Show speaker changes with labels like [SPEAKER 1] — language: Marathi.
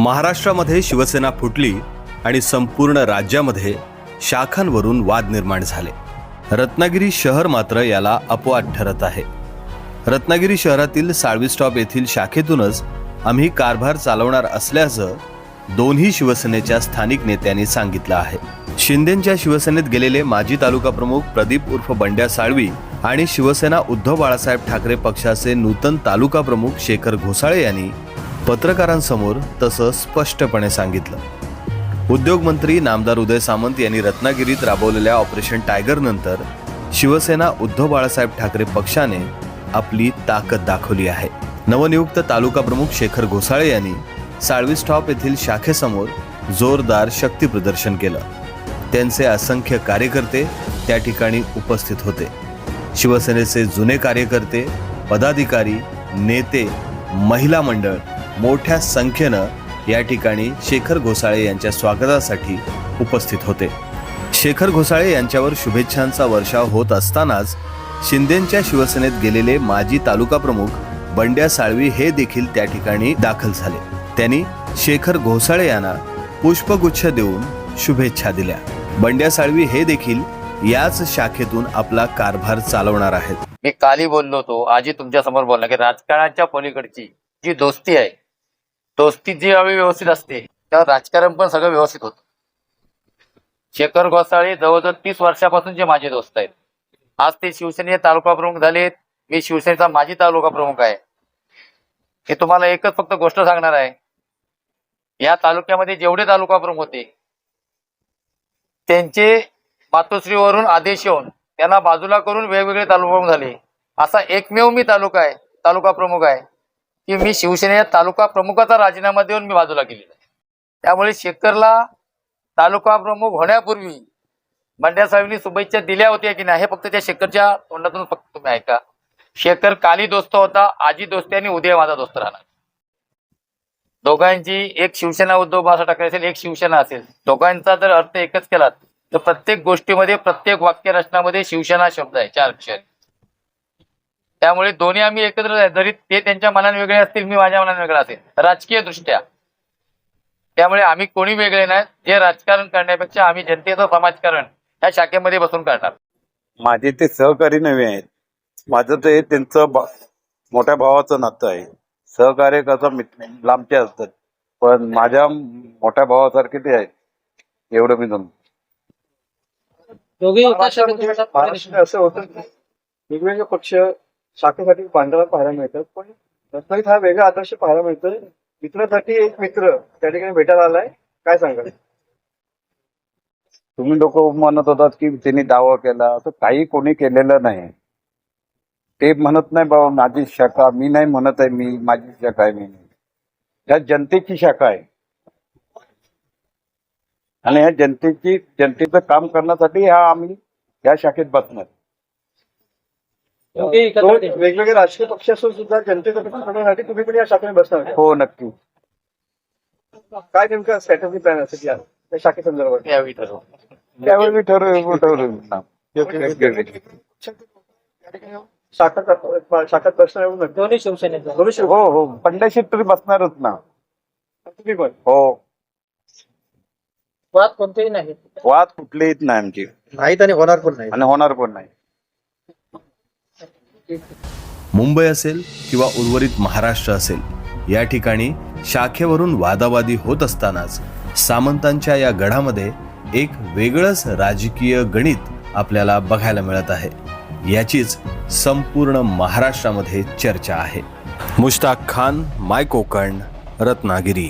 [SPEAKER 1] महाराष्ट्रामध्ये शिवसेना फुटली आणि संपूर्ण राज्यामध्ये शाखांवरून वाद निर्माण झाले. रत्नागिरी शहर मात्र याला अपवाद ठरत आहे. रत्नागिरी शहरातील साळवी स्टॉप येथील शाखेतूनच आम्ही कारभार चालवणार असल्याचं दोन्ही शिवसेनेच्या स्थानिक नेत्यांनी सांगितलं आहे. शिंदेच्या शिवसेनेत गेलेले माजी तालुका प्रमुख प्रदीप उर्फ बंड्या साळवी आणि शिवसेना उद्धव बाळासाहेब ठाकरे पक्षाचे नूतन तालुका प्रमुख शेखर घोसाळे यांनी पत्रकारांसमोर तसं स्पष्टपणे सांगितलं. उद्योगमंत्री नामदार उदय सामंत यांनी रत्नागिरीत राबवलेल्या ऑपरेशन टायगरनंतर शिवसेना उद्धव बाळासाहेब ठाकरे पक्षाने आपली ताकद दाखवली आहे. नवनियुक्त तालुका प्रमुख शेखर घोसाळे यांनी साळवी स्टॉप येथील शाखेसमोर जोरदार शक्ती प्रदर्शन केलं. त्यांचे असंख्य कार्यकर्ते त्या ठिकाणी उपस्थित होते. शिवसेनेचे जुने कार्यकर्ते पदाधिकारी नेते महिला मंडळ मोठ्या संख्येनं या ठिकाणी शेखर घोसाळे यांच्या स्वागतासाठी उपस्थित होते. शेखर घोसाळे यांच्यावर शुभेच्छांचा वर्षाव होत असतानाच शिंदेच्या शिवसेनेत गेलेले माजी तालुका प्रमुख बंड्या साळवी हे देखील त्या ठिकाणी दाखल झाले. त्यांनी शेखर घोसाळे यांना पुष्पगुच्छ देऊन शुभेच्छा दिल्या. बंड्या साळवी हे देखील याच शाखेतून आपला कारभार चालवणार आहेत.
[SPEAKER 2] मी काली बोललो होतो. आजी तुमच्यासमोर बोलला की राजकारणाच्या पलीकडची जी दोस्ती आहे दोस्ती जी हवी व्यवस्थित असते तेव्हा राजकारण पण सगळं व्यवस्थित होतं. शेखर गोसाळे जवळजवळ तीस वर्षापासून जे माझे दोस्त आहेत. आज ते शिवसेनेचे तालुका प्रमुख झालेत. मी शिवसेनेचा माजी तालुका प्रमुख आहे. हे तुम्हाला एकच फक्त गोष्ट सांगणार आहे. या तालुक्यामध्ये जेवढे तालुका प्रमुख होते त्यांचे मातोश्रीवरून आदेश येऊन त्यांना बाजूला करून वेगवेगळे तालुका प्रमुख झाले. असा एकमेव मी तालुका आहे तालुका प्रमुख आहे. की मी शिवसेनेच्या तालुका प्रमुखाचा राजीनामा देऊन मी बाजूला केलेला आहे. त्यामुळे शेखरला तालुका प्रमुख होण्यापूर्वी मंड्या साहेबांनी शुभेच्छा दिल्या होत्या की नाही हे फक्त त्या शेखरच्या तोंडातून फक्त तुम्ही ऐका. शेखर काली दोस्त होता आजी दोस्ती आणि उदय माझा दोस्त राहणार. दोघांची एक शिवसेना उद्धव बाळासाहेब ठाकरे असेल एक शिवसेना असेल. दोघांचा जर अर्थ एकच केला तर प्रत्येक गोष्टीमध्ये प्रत्येक वाक्य रचनामध्ये शिवसेना शब्द आहे चार अक्षर. त्यामुळे दोन्ही आम्ही एकत्र आहे जरी ते त्यांच्या मनाने वेगळे असतील मी माझ्या मनाने वेगळा असेल. राजकीय दृष्ट्या त्यामुळे आम्ही कोणी वेगळे नाही. जे राजकारण करण्यापेक्षा आम्ही जनतेचं समाजकारण या शाखेमध्ये बसून करणार.
[SPEAKER 3] माझे ते सहकारी नवे आहेत. माझं ते त्यांचं मोठ्या भावाचं नातं आहे. सहकार्य कसं मित्र लांबचे असतात. पण माझ्या मोठ्या भावासारखे ते आहेत. एवढं मी जमतो
[SPEAKER 4] दोघे
[SPEAKER 5] महाराष्ट्रामध्ये महाराष्ट्रात असं होतं की वेगवेगळे पक्ष शाखेसाठी पांढरा पाहायला मिळतात पण रत्नागिरीत हा वेगळा आदर्श पाहायला मिळतोय मित्रासाठी एक मित्र त्या ठिकाणी भेटायला आलाय. काय सांगाल?
[SPEAKER 3] तुम्ही लोक म्हणत होतात की त्यांनी दावा केला. असं काही कोणी केलेलं नाही. ते म्हणत नाही बाबा माझी शाखा मी नाही म्हणत आहे मी माझी शाखा आहे मी. नाही ह्या जनतेची शाखा आहे. आणि ह्या जनतेची जनतेचं काम करण्यासाठी हा आम्ही या शाखेत बसणार
[SPEAKER 4] दोघे एकत्र
[SPEAKER 5] दोन
[SPEAKER 4] ते.
[SPEAKER 5] वेगवेगळे राजकीय पक्ष असून सुद्धा जनतेचं काम करण्यासाठी तुम्ही पण या शाखेने बसणार
[SPEAKER 3] हो नक्की.
[SPEAKER 5] काय नेमकं स्ट्रॅटेजी प्लॅन असेल या त्या शाखे संदर्भात?
[SPEAKER 2] यावेळी ठरवू.
[SPEAKER 3] त्यावेळी ठरवू ठरवू.
[SPEAKER 5] ठिकाणी शाखा शाखात बसणार.
[SPEAKER 4] दोन्ही शिवसेनेचा
[SPEAKER 5] दोन्ही शिव-
[SPEAKER 3] हो हो. पंधराशे तरी बसणारच ना.
[SPEAKER 5] तुम्ही पण.
[SPEAKER 3] हो.
[SPEAKER 4] वाद कोणतेही नाही
[SPEAKER 3] वाद कुठलेही नाही आमची.
[SPEAKER 5] नाहीत आणि होणार पण नाही
[SPEAKER 3] आणि होणार पण नाही
[SPEAKER 1] मुंबई असेल किंवा उर्वरित महाराष्ट्र असेल या ठिकाणी शाखेवरून वादावादी होत असतानाच सामंतांच्या या गढामध्ये एक वेगळंच राजकीय गणित आपल्याला बघायला मिळत आहे. याचीच संपूर्ण महाराष्ट्रामध्ये चर्चा आहे. मुश्ताक खान माय कोकण रत्नागिरी.